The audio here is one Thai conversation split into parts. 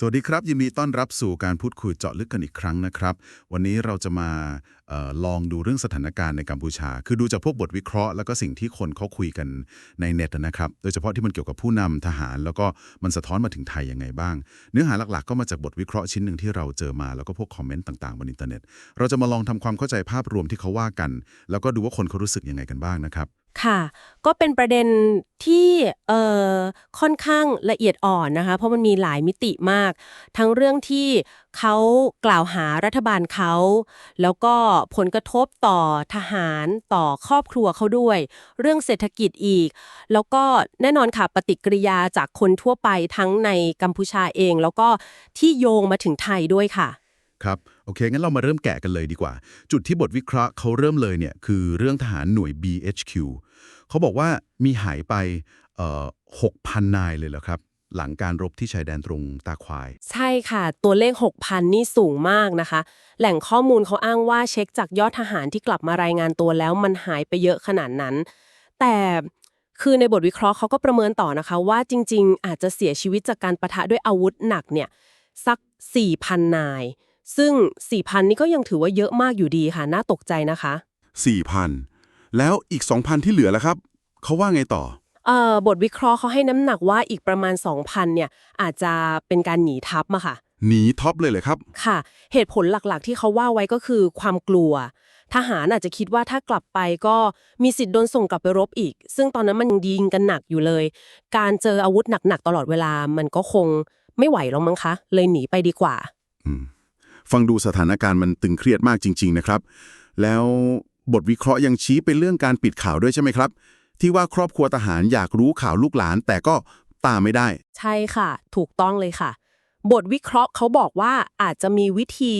สวัสดีครับ ยินดีต้อนรับสู่การพูดคุยเจาะลึกกันอีกครั้งนะครับ วันนี้เราจะมาออลองดูเรื่องสถานการณ์ในกัมพูชา คือดูจากพวกบทวิเคราะห์แล้วก็สิ่งที่คนเขาคุยกันในเน็ตนะครับ โดยเฉพาะที่มันเกี่ยวกับผู้นำทหาร แล้วก็มันสะท้อนมาถึงไทยยังไงบ้าง เนื้อหาหลักๆ ก็มาจากบทวิเคราะห์ชิ้นหนึ่งที่เราเจอมาแล้วก็พวกคอมเมนต์ต่างๆบนอินเทอร์เน็ต เราจะมาลองทำความเข้าใจภาพรวมที่เขาว่ากัน แล้วก็ดูว่าคนเขารู้สึกยังไงกันบ้างนะครับค่ะ ก็เป็นประเด็นที่เอ่อค่อนข้างละเอียดอ่อนนะคะ เพราะมันมีหลายมิติมาก ทั้งเรื่องที่เขากล่าวหารัฐบาลเขา แล้วก็ผลกระทบต่อทหารต่อครอบครัวเขาด้วย เรื่องเศรษฐกิจอีก แล้วก็แน่นอนค่ะปฏิกิริยาจากคนทั่วไปทั้งในกัมพูชาเอง แล้วก็ที่โยงมาถึงไทยด้วยค่ะ ครับ โอเค งั้นเรามาเริ่มแกะกันเลยดีกว่า จุดที่บทวิเคราะห์เขาเริ่มเลยเนี่ยคือเรื่องทหารหน่วย BHQ เขาบอกว่ามีหายไปเอ่อ6,000นายเลยเหรอครับ หลังการรบที่ชายแดนตรงตาควาย ใช่ค่ะ ตัวเลข 6,000 นี่สูงมากนะคะ แหล่งข้อมูลเขาอ้างว่าเช็คจากยอดทหารที่กลับมารายงานตัวแล้วมันหายไปเยอะขนาดนั้น แต่คือในบทวิเคราะห์เขาก็ประเมินต่อนะคะ ว่าจริง ๆ อาจจะเสียชีวิตจากการประทะด้วยอาวุธหนักเนี่ยสัก4,000นาย ซึ่ง 4,000 นี่ก็ยังถือว่าเยอะมากอยู่ดีค่ะ น่าตกใจนะคะ 4,000 แล้วอีก 2,000 ที่เหลือแล้วครับ เขาว่าไงต่อเอ่อบทวิเคราะห์เขาให้น้ำหนักว่าอีกประมาณ 2,000 เนี่ย อาจจะเป็นการหนีทัพมาค่ะ หนีท็อปเลยเลยครับ ค่ะ เหตุผลหลักๆ ที่เขาว่าไว้ก็คือความกลัว ทหารอาจจะคิดว่าถ้ากลับไปก็มีสิทธิ์โดนส่งกลับไปรบอีก ซึ่งตอนนั้นมันยังยิงกันหนักอยู่เลย การเจออาวุธหนักๆตลอดเวลามันก็คงไม่ไหวแล้วมั้งคะ เลยหนีไปดีกว่า ฟังดูสถานการณ์มันตึงเครียดมากจริง ๆ นะครับ แล้วบทวิเคราะห์ยังชี้ไปเรื่องการปิดข่าวด้วยใช่ไหมครับ ที่ว่าครอบครัวทหารอยากรู้ข่าวลูกหลาน แต่ก็ตามไม่ได้ ใช่ค่ะ ถูกต้องเลยค่ะ บทวิเคราะห์เขาบอกว่าอาจจะมีวิธี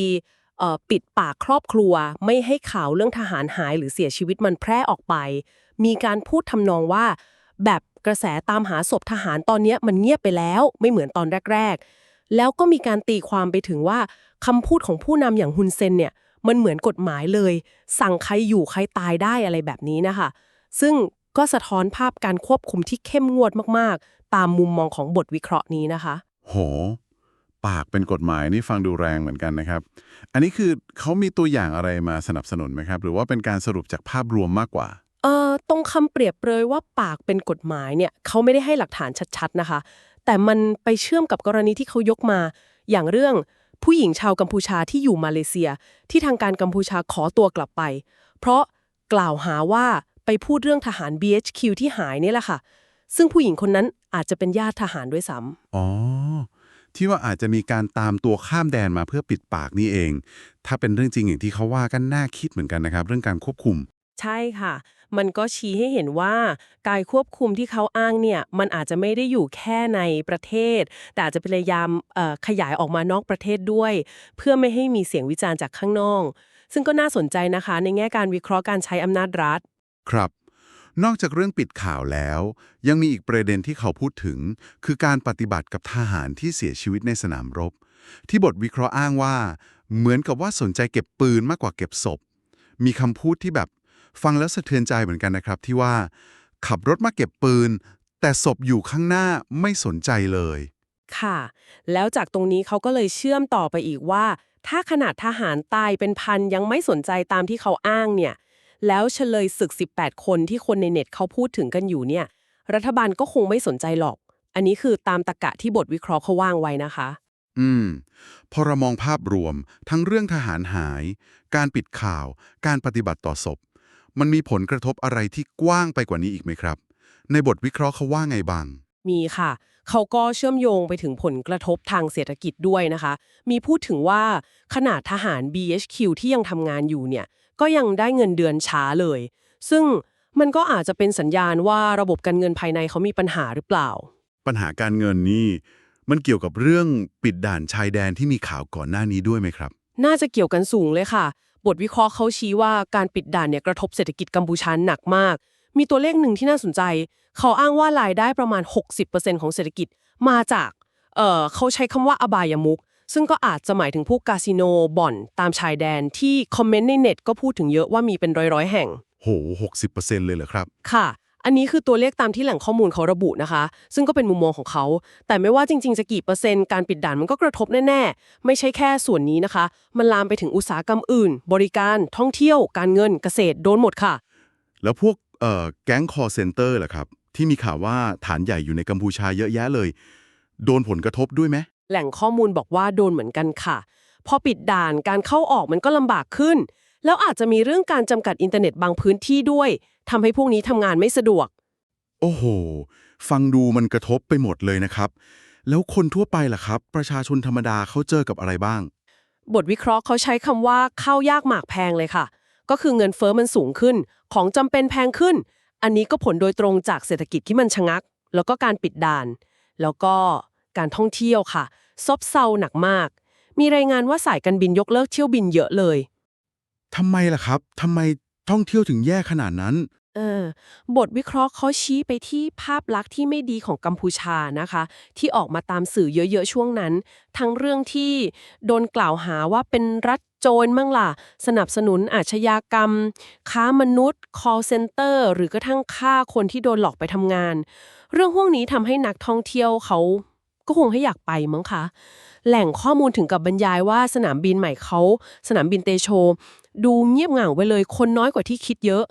ปิดปากครอบครัว ไม่ให้ข่าวเรื่องทหารหายหรือเสียชีวิตมันแพร่ออกไป มีการพูดทำนองว่า แบบกระแสตามหาศพทหารตอนนี้มันเงียบไปแล้ว ไม่เหมือนตอนแรก แล้วก็มีการตีความไปถึงว่าคำพูดของผู้นำอย่างฮุนเซนเนี่ยมันเหมือนกฎหมายเลย สั่งใครอยู่ใครตายได้อะไรแบบนี้นะคะซึ่งก็สะท้อนภาพการควบคุมที่เข้มงวดมากๆ ตามมุมมองของบทวิเคราะห์นี้นะคะ โห ปากเป็นกฎหมายนี่ฟังดูแรงเหมือนกันนะครับ อันนี้คือเขามีตัวอย่างอะไรมาสนับสนุนไหมครับ หรือว่าเป็นการสรุปจากภาพรวมมากกว่า เอ่อ ตรงคำเปรียบเปรยว่าปากเป็นกฎหมายเนี่ยเขาไม่ได้ให้หลักฐานชัดๆนะคะ แต่มันไปเชื่อมกับกรณีที่เขายกมา อย่างเรื่องผู้หญิงชาวกัมพูชาที่อยู่มาเลเซีย ที่ทางการกัมพูชาขอตัวกลับไป เพราะกล่าวหาว่าไปพูดเรื่องทหาร BHQ ที่หายนี่แหละค่ะ ซึ่งผู้หญิงคนนั้นอาจจะเป็นญาติทหารด้วยซ้ำอ๋อ ที่ว่าอาจจะมีการตามตัวข้ามแดนมาเพื่อปิดปากนี่เอง ถ้าเป็นเรื่องจริงอย่างที่เขาว่ากันน่าคิดเหมือนกันนะครับ เรื่องการควบคุม ใช่ค่ะ มันก็ชี้ให้เห็นว่า การควบคุมที่เขาอ้างเนี่ยมันอาจจะไม่ได้อยู่แค่ในประเทศ แต่อาจจะพยายามขยายออกมานอกประเทศด้วย เพื่อไม่ให้มีเสียงวิจารณ์จากข้างนอก ซึ่งก็น่าสนใจนะคะ ในแง่การวิเคราะห์การใช้อำนาจรัฐ ครับนอกจากเรื่องปิดข่าวแล้ว ยังมีอีกประเด็นที่เขาพูดถึง คือการปฏิบัติกับทหารที่เสียชีวิตในสนามรบ ที่บทวิเคราะห์อ้างว่า เหมือนกับว่าสนใจเก็บปืนมากกว่าเก็บศพ มีคำพูดที่แบบ ฟังแล้วสะเทือนใจเหมือนกันนะครับที่ว่า ขับรถมาเก็บปืน แต่ศพอยู่ข้างหน้าไม่สนใจเลย ค่ะ แล้วจากตรงนี้เขาก็เลยเชื่อมต่อไปอีกว่า ถ้าขนาดทหารตายเป็นพันยังไม่สนใจตามที่เขาอ้างเนี่ย แล้วเฉลยศึก 18 คนที่คนในเน็ตเขาพูดถึงกันอยู่เนี่ย รัฐบาลก็คงไม่สนใจหรอก อันนี้คือตามตะกะที่บทวิเคราะห์เขาว่างไว้นะคะ อืม พอเรามองภาพรวม ทั้งเรื่องทหารหาย การปิดข่าว การปฏิบัติต่อศพ มันมีผลกระทบอะไรที่กว้างไปกว่านี้อีกไหมครับ ในบทวิเคราะห์เขาว่าไงบ้าง มีค่ะ เขาก็เชื่อมโยงไปถึงผลกระทบทางเศรษฐกิจด้วยนะคะ มีพูดถึงว่าขนาดทหาร BHQ ที่ยังทำงานอยู่เนี่ย ก็ยังได้เงินเดือนช้าเลย ซึ่งมันก็อาจจะเป็นสัญญาณว่าระบบการเงินภายในเขามีปัญหาหรือเปล่า ปัญหาการเงินนี่มันเกี่ยวกับเรื่องปิดด่านชายแดนที่มีข่าวก่อนหน้านี้ด้วยไหมครับ น่าจะเกี่ยวกันสูงเลยค่ะ บทวิเคราะห์เขาชี้ว่าการปิดด่านเนี่ยกระทบเศรษฐกิจกัมพูชาหนักมาก มีตัวเลขหนึ่งที่น่าสนใจ เขาอ้างว่ารายได้ประมาณ 60%ของเศรษฐกิจมาจากเอ่อเขาใช้คำว่าอบายมุกซึ่งก็อาจจะหมายถึงพวกคาสิโนบ่อนตามชายแดนที่คอมเมนต์ในเน็ตก็พูดถึงเยอะว่ามีเป็นร้อยๆแห่ง โห 60%เลยเหรอครับ ค่ะ อันนี้คือตัวเลขตามที่แหล่งข้อมูลเขาระบุนะคะ ซึ่งก็เป็นมุมมองของเขา แต่ไม่ว่าจริงๆจะกี่เปอร์เซ็นต์การปิดด่านมันก็กระทบแน่ๆ ไม่ใช่แค่ส่วนนี้นะคะ มันลามไปถึงอุตสาหกรรมอื่น บริการท่องเที่ยว การเงินเกษตรโดนหมดค่ะ แล้วพวกเอ่อแก๊งคอร์เซนเตอร์ล่ะครับ ที่มีข่าวว่าฐานใหญ่อยู่ในกัมพูชาเยอะแยะเลย โดนผลกระทบด้วยไหมแหล่งข้อมูลบอกว่าโดนเหมือนกันค่ะ พอปิดด่านการเข้าออกมันก็ลำบากขึ้น แล้วอาจจะมีเรื่องการจำกัดอินเทอร์เน็ตบางพื้นที่ด้วยทำให้พวกนี้ทำงานไม่สะดวก โอ้โห ฟังดูมันกระทบไปหมดเลยนะครับ แล้วคนทั่วไปล่ะครับ ประชาชนธรรมดาเขาเจอกับอะไรบ้าง บทวิเคราะห์เขาใช้คำว่าข้าวยากหมากแพงเลยค่ะ ก็คือเงินเฟอ้อมันสูงขึ้น ของจำเป็นแพงขึ้น อันนี้ก็ผลโดยตรงจากเศรษฐกิจที่มันชะงัก แล้วก็การปิดด่าน แล้วก็การท่องเที่ยวค่ะ ซบเซาหนักมาก มีรายงานว่าสายการบินยกเลิกเที่ยวบินเยอะเลย ทำไมล่ะครับทำไมท่องเที่ยวถึงแย่ขนาดนั้น เออบทวิเคราะห์เขาชี้ไปที่ภาพลักษณ์ที่ไม่ดีของกัมพูชานะคะ ที่ออกมาตามสื่อเยอะๆช่วงนั้น ทั้งเรื่องที่โดนกล่าวหาว่าเป็นรัฐโจรมั่งล่ะ สนับสนุนอาชญากรรม ค้ามนุษย์ call center หรือกระทั่งฆ่าคนที่โดนหลอกไปทำงาน เรื่องพวกนี้ทำให้นักท่องเที่ยวเขาก็คงให้อยากไปมั้งคะแหล่งข้อมูลถึงกับบรรยายว่าสนามบินใหม่เขา สนามบินเตโช ดูเงียบเหงาไปเลย คนน้อยกว่าที่คิดเยอะ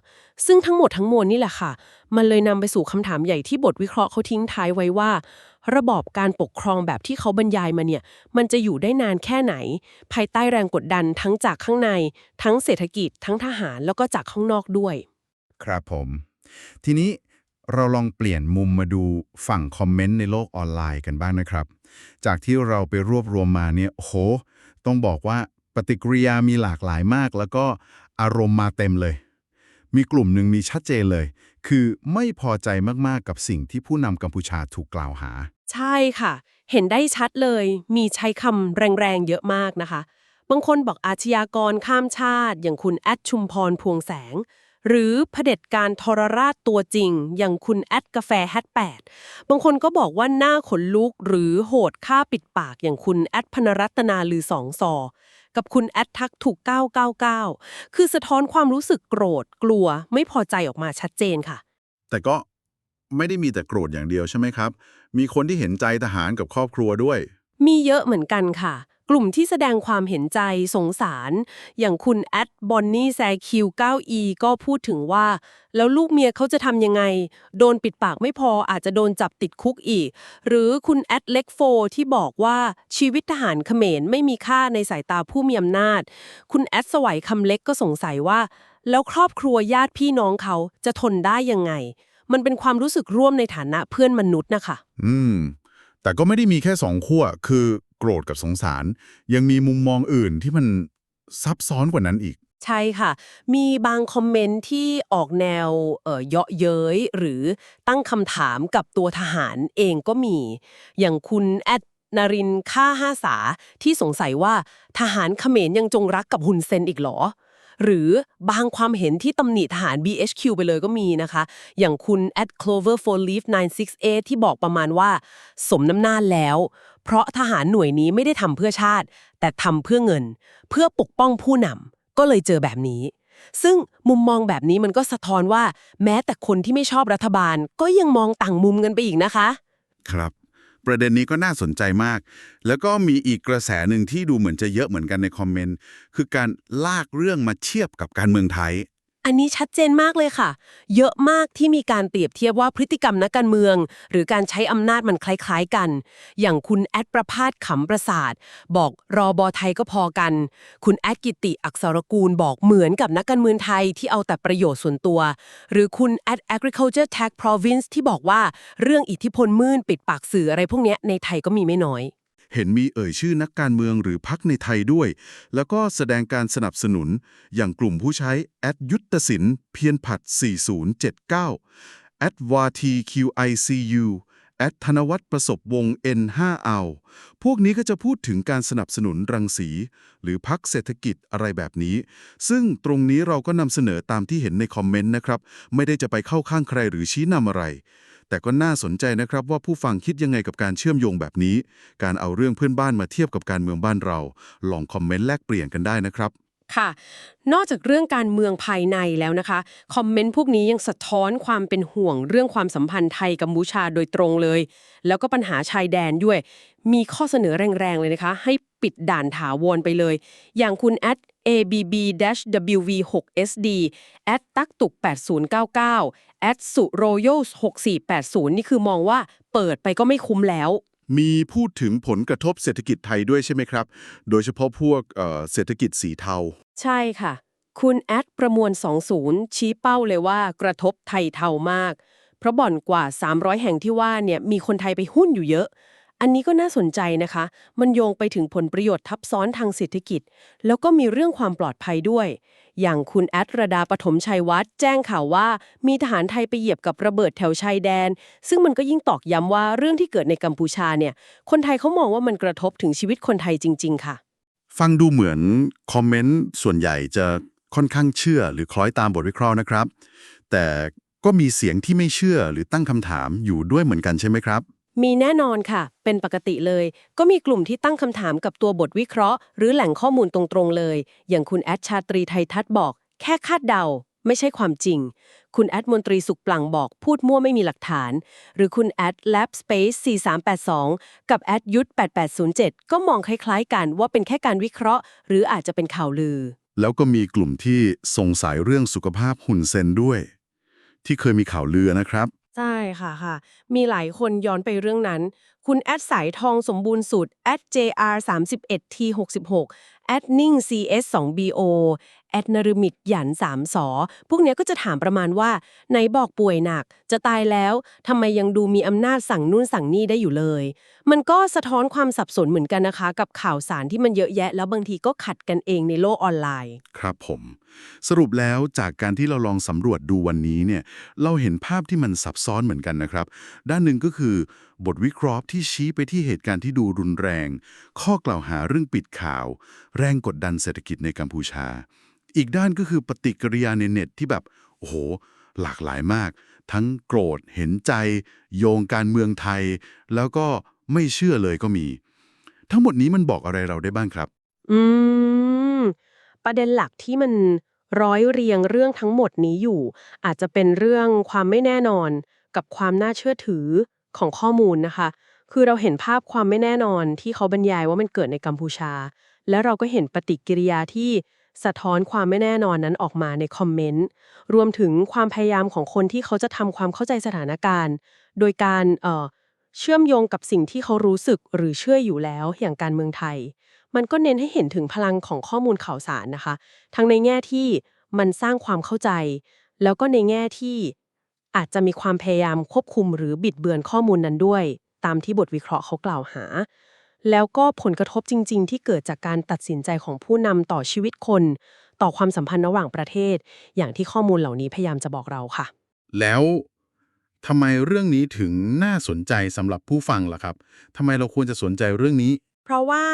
ซึ่งทั้งหมดทั้งมวลนี่แหละค่ะ มันเลยนำไปสู่คำถามใหญ่ที่บทวิเคราะห์เขาทิ้งท้ายไว้ว่า ระบอบการปกครองแบบที่เขาบรรยายมาเนี่ย มันจะอยู่ได้นานแค่ไหน ภายใต้แรงกดดันทั้งจากข้างใน ทั้งเศรษฐกิจ ทั้งทหารแล้วก็จากข้างนอกด้วย ครับผม ทีนี้เราลองเปลี่ยนมุมมาดูฝั่งคอมเมนต์ในโลกออนไลน์กันบ้างนะครับ จากที่เราไปรวบรวมมาเนี่ยโอ้โหต้องบอกว่า ปฏิกิริยามีหลากหลายมาก แล้วก็อารมณ์มาเต็มเลย มีกลุ่มหนึ่งมีชัดเจนเลย คือไม่พอใจมากๆกับสิ่งที่ผู้นำกัมพูชาถูกกล่าวหา ใช่ค่ะ เห็นได้ชัดเลย มีใช้คำแรงๆเยอะมากนะคะ บางคนบอกอาชญากรข้ามชาติ อย่างคุณแอดชุมพรพวงแสงหรือเผด็จการทรราชตัวจริง อย่างคุณแอดกาแฟแฮทแปดบางคนก็บอกว่าหน้าขนลุกหรือโหดฆ่าปิดปากอย่างคุณแอดพนรัตนาลือสองซอ กับคุณแอดทักถูก 999 คือสะท้อนความรู้สึกโกรธ กลัว ไม่พอใจออกมาชัดเจนค่ะ แต่ก็ไม่ได้มีแต่โกรธอย่างเดียวใช่ไหมครับ มีคนที่เห็นใจทหารกับครอบครัวด้วย มีเยอะเหมือนกันค่ะ กลุ่มที่แสดงความเห็นใจสงสาร อย่างคุณแอดบอนนี่แซคิว 9e ก็พูดถึงว่า แล้วลูกเมียเขาจะทำยังไง โดนปิดปากไม่พออาจจะโดนจับติดคุกอีก หรือคุณแอดเล็กโฟที่บอกว่าชีวิตทหารเขมรไม่มีค่าในสายตาผู้มีอำนาจ คุณแอดสวัยคำเล็กก็สงสัยว่า แล้วครอบครัวญาติพี่น้องเขาจะทนได้ยังไง มันเป็นความรู้สึกร่วมในฐานะเพื่อนมนุษย์นะคะ อืม แต่ก็ไม่ได้มีแค่สองขั้วคือ โกรธกับสงสาร ยังมีมุมมองอื่นที่มันซับซ้อนกว่านั้นอีก ใช่ค่ะ มีบางคอมเมนต์ที่ออกแนวเอ่อเยาะเย้ย หรือตั้งคำถามกับตัวทหารเองก็มี อย่างคุณแอดนารินค่าห้าสาที่สงสัยว่าทหารเขมรยังจงรักกับฮุนเซนอีกหรอ หรือบางความเห็นที่ตำหนิทหาร BHQ ไปเลยก็มีนะคะ อย่างคุณ at clover for leaf 968 ที่บอกประมาณว่า สมน้ำหน้าแล้ว เพราะทหารหน่วยนี้ไม่ได้ทำเพื่อชาติ แต่ทำเพื่อเงิน เพื่อปกป้องผู้นำก็เลยเจอแบบนี้ ซึ่งมุมมองแบบนี้มันก็สะท้อนว่า แม้แต่คนที่ไม่ชอบรัฐบาลก็ยังมองต่างมุมกันไปอีกนะคะ ครับ ประเด็นนี้ก็น่าสนใจมาก แล้วก็มีอีกกระแสหนึ่งที่ดูเหมือนจะเยอะเหมือนกันในคอมเมนต์คือการลากเรื่องมาเทียบกับการเมืองไทย อันนี้ชัดเจนมากเลยค่ะ เยอะมากที่มีการเปรียบเทียบว่าพฤติกรรมนักการเมือง หรือการใช้อำนาจมันคล้ายๆกัน อย่างคุณแอดประพาสขำประสาท บอกรอบอไทยก็พอกัน คุณแอดกิติอักษรกูลบอกเหมือนกับนักการเมืองไทยที่เอาแต่ประโยชน์ส่วนตัว หรือคุณแอด agriculture tag province ที่บอกว่าเรื่องอิทธิพลมืดปิดปากสื่ออะไรพวกนี้ในไทยก็มีไม่น้อย เห็นมีเอ่ยชื่อนักการเมืองหรือพักในไทยด้วย แล้วก็แสดงการสนับสนุน อย่างกลุ่มผู้ใช้แอดยุทธศิลป์เพียรผัด 4079แอดวาทีคิวไอซียูแอดธนวัฒน์ประสบวง N5 เอาพวกนี้ก็จะพูดถึงการสนับสนุนรังสี หรือพักเศรษฐกิจอะไรแบบนี้ ซึ่งตรงนี้เราก็นำเสนอตามที่เห็นในคอมเมนต์นะครับ ไม่ได้จะไปเข้าข้างใครหรือชี้นำอะไร แต่ก็น่าสนใจนะครับว่าผู้ฟังคิดยังไงกับการเชื่อมโยงแบบนี้ การเอาเรื่องเพื่อนบ้านมาเทียบกับการเมืองบ้านเรา ลองคอมเมนต์แลกเปลี่ยนกันได้นะครับค่ะ นอกจากเรื่องการเมืองภายในแล้วนะคะ คอมเมนต์พวกนี้ยังสะท้อนความเป็นห่วงเรื่องความสัมพันธ์ไทยกัมพูชาโดยตรงเลย แล้วก็ปัญหาชายแดนด้วย มีข้อเสนอแรงๆเลยนะคะ ให้ปิดด่านถาวรไปเลย อย่างคุณ at abb-wv6sd at ตักตุก8099 at สุ royal 6480 นี่คือมองว่าเปิดไปก็ไม่คุ้มแล้ว มีพูดถึงผลกระทบเศรษฐกิจไทยด้วยใช่ไหมครับ โดยเฉพาะพวกเอ่อเศรษฐกิจสีเทา ใช่ค่ะ คุณแอดประมวล 20 ชี้เป้าเลยว่ากระทบไทยเทามาก เพราะบ่อนกว่า 300 แห่งที่ว่าเนี่ยมีคนไทยไปหุ้นอยู่เยอะ อันนี้ก็น่าสนใจนะคะ มันโยงไปถึงผลประโยชน์ทับซ้อนทางเศรษฐกิจ แล้วก็มีเรื่องความปลอดภัยด้วย อย่างคุณแอดระดาปฐมชัยวัฒน์แจ้งข่าวว่า มีทหารไทยไปเหยียบกับระเบิดแถวชายแดน ซึ่งมันก็ยิ่งตอกย้ำว่าเรื่องที่เกิดในกัมพูชาเนี่ย คนไทยเขามองว่ามันกระทบถึงชีวิตคนไทยจริง ๆ ค่ะ ฟังดูเหมือนคอมเมนต์ส่วนใหญ่จะค่อนข้างเชื่อหรือคล้อยตามบทวิเคราะห์นะครับ แต่ก็มีเสียงที่ไม่เชื่อหรือตั้งคำถามอยู่ด้วยเหมือนกันใช่ไหมครับ มีแน่นอนค่ะ เป็นปกติเลย ก็มีกลุ่มที่ตั้งคำถามกับตัวบทวิเคราะห์ หรือแหล่งข้อมูลตรงๆเลย อย่างคุณแอดชาตรีไทยทัศน์บอก แค่คาดเดา ไม่ใช่ความจริง คุณแอดมนตรีสุขปลังบอก พูดมั่วไม่มีหลักฐาน หรือคุณแอด lab space 4382 กับแอดยุทธ8807 ก็มองคล้ายๆกันว่าเป็นแค่การวิเคราะห์ หรืออาจจะเป็นข่าวลือ แล้วก็มีกลุ่มที่สงสัยเรื่องสุขภาพหุ่นเซนด้วย ที่เคยมีข่าวลือนะครับ ใช่ค่ะค่ะ มีหลายคนย้อนไปเรื่องนั้น คุณแอดสายทองสมบูรณ์สุด at jr 31 t 66 at นิ่ง cs 2 bo at นรมิตหยัน3สอ พวกเนี้ยก็จะถามประมาณว่า ไหนบอกป่วยหนัก จะตายแล้วทำไมยังดูมีอำนาจสั่งนู่นสั่งนี่ได้อยู่เลย มันก็สะท้อนความสับสนเหมือนกันนะคะ กับข่าวสารที่มันเยอะแยะ แล้วบางทีก็ขัดกันเองในโลกออนไลน์ ครับผม สรุปแล้วจากการที่เราลองสำรวจดูวันนี้เนี่ยเราเห็นภาพที่มันซับซ้อนเหมือนกันนะครับ ด้านหนึ่งก็คือบทวิเคราะห์ที่ชี้ไปที่เหตุการณ์ที่ดูรุนแรง ข้อกล่าวหาเรื่องปิดข่าว แรงกดดันเศรษฐกิจในกัมพูชา อีกด้านก็คือปฏิกิริยาในเน็ตที่แบบ โอ้โห หลากหลายมาก ทั้งโกรธเห็นใจ โยงการเมืองไทย แล้วก็ไม่เชื่อเลยก็มี ทั้งหมดนี้มันบอกอะไรเราได้บ้างครับ อืม ประเด็นหลักที่มันร้อยเรียงเรื่องทั้งหมดนี้อยู่ อาจจะเป็นเรื่องความไม่แน่นอนกับความน่าเชื่อถือของข้อมูลนะคะ คือเราเห็นภาพความไม่แน่นอนที่เขาบรรยายว่ามันเกิดในกัมพูชา แล้วเราก็เห็นปฏิกิริยาที่ สะท้อนความไม่แน่นอนนั้นออกมาในคอมเมนต์ รวมถึงความพยายามของคนที่เขาจะทำความเข้าใจสถานการณ์ โดยการเอ่อเชื่อมโยงกับสิ่งที่เขารู้สึกหรือเชื่ออยู่แล้วอย่างการเมืองไทย มันก็เน้นให้เห็นถึงพลังของข้อมูลข่าวสารนะคะ ทั้งในแง่ที่มันสร้างความเข้าใจ แล้วก็ในแง่ที่อาจจะมีความพยายามควบคุมหรือบิดเบือนข้อมูลนั้นด้วย ตามที่บทวิเคราะห์เขากล่าวหา แล้วก็ผลกระทบจริง ๆ ที่เกิดจากการตัดสินใจของผู้นำต่อชีวิตคน ต่อความสัมพันธ์ระหว่างประเทศ อย่างที่ข้อมูลเหล่านี้พยายามจะบอกเราค่ะ แล้วทำไมเรื่องนี้ถึงน่าสนใจสำหรับผู้ฟังล่ะครับทำไมเราควรจะสนใจเรื่องนี้ เพราะว่า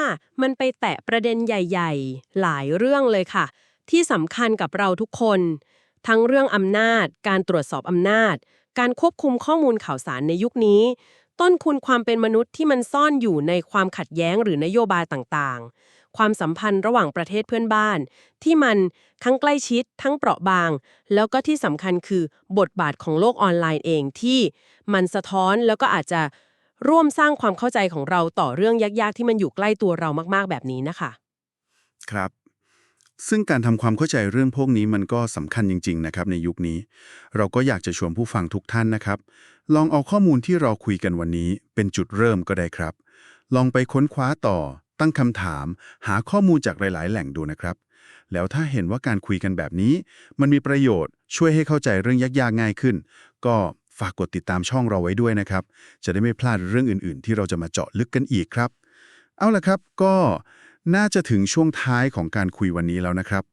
มันไปแตะประเด็นใหญ่ ๆ หลายเรื่องเลยค่ะ ที่สำคัญกับเราทุกคน ทั้งเรื่องอำนาจ การตรวจสอบอำนาจ การควบคุมข้อมูลข่าวสารในยุคนี้ ต้นคุณความเป็นมนุษย์ที่มันซ่อนอยู่ในความขัดแย้งหรือนโยบายต่างๆ ความสัมพันธ์ระหว่างประเทศเพื่อนบ้าน ที่มันทั้งใกล้ชิด ทั้งเปราะบาง แล้วก็ที่สำคัญคือบทบาทของโลกออนไลน์เองที่มันสะท้อนแล้วก็อาจจะร่วมสร้างความเข้าใจของเราต่อเรื่องยากๆ ที่มันอยู่ใกล้ตัวเรามากๆ แบบนี้นะคะ ครับ ซึ่งการทำความเข้าใจเรื่องพวกนี้มันก็สำคัญจริง ๆ นะครับ ในยุคนี้ เราก็อยากจะชวนผู้ฟังทุกท่านนะครับ ลองเอาข้อมูลที่เราคุยกันวันนี้เป็นจุดเริ่มก็ได้ครับ ลองไปค้นคว้าต่อ ตั้งคำถาม หาข้อมูลจากหลาย ๆ แหล่งดูนะครับ แล้วถ้าเห็นว่าการคุยกันแบบนี้ มันมีประโยชน์ช่วยให้เข้าใจเรื่องยากๆง่ายขึ้น ก็ฝากกดติดตามช่องเราไว้ด้วยนะครับ จะได้ไม่พลาดเรื่องอื่น ๆ ที่เราจะมาเจาะลึกกันอีกครับ เอาละครับก็น่าจะถึงช่วงท้ายของการคุยวันนี้แล้วนะครับ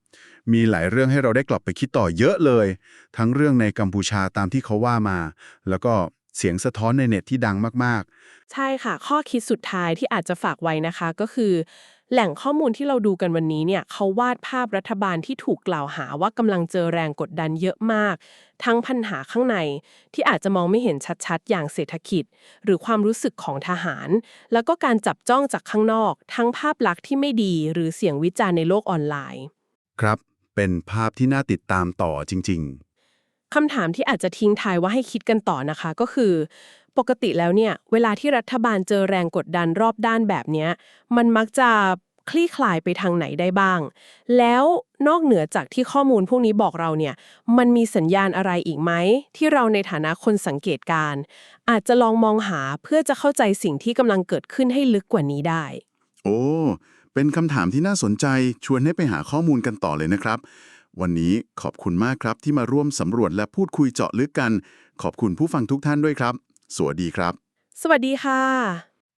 มีหลายเรื่องให้เราได้กลับไปคิดต่อเยอะเลย ทั้งเรื่องในกัมพูชาตามที่เขาว่ามา แล้วก็เสียงสะท้อนในเน็ตที่ดังมากใช่ค่ะ ข้อคิดสุดท้ายที่อาจจะฝากไว้นะคะก็คือ แหล่งข้อมูลที่เราดูกันวันนี้เนี่ยเขาวาดภาพรัฐบาลที่ถูกกล่าวหาว่ากำลังเจอแรงกดดันเยอะมาก ทั้งปัญหาข้างในที่อาจจะมองไม่เห็นชัดๆ อย่างเศรษฐกิจ หรือความรู้สึกของทหาร แล้วก็การจับจ้องจากข้างนอก ทั้งภาพลักษณ์ที่ไม่ดีหรือเสียงวิจารณ์ในโลกออนไลน์ ครับ เป็นภาพที่น่าติดตามต่อจริงคำถามที่อาจจะทิ้งท้ายว่าให้คิดกันต่อนะคะ ก็คือ ปกติแล้วเนี่ย เวลาที่รัฐบาลเจอแรงกดดันรอบด้านแบบเนี้ยมันมักจะคลี่คลายไปทางไหนได้บ้าง แล้วนอกเหนือจากที่ข้อมูลพวกนี้บอกเราเนี่ย มันมีสัญญาณอะไรอีกไหม ที่เราในฐานะคนสังเกตการณ์อาจจะลองมองหาเพื่อจะเข้าใจสิ่งที่กำลังเกิดขึ้นให้ลึกกว่านี้ได้ๆโอ้ เป็นคำถามที่น่าสนใจชวนให้ไปหาข้อมูลกันต่อเลยนะครับ วันนี้ขอบคุณมากครับที่มาร่วมสำรวจและพูดคุยเจาะลึกกัน ขอบคุณผู้ฟังทุกท่านด้วยครับ สวัสดีครับ สวัสดีค่ะ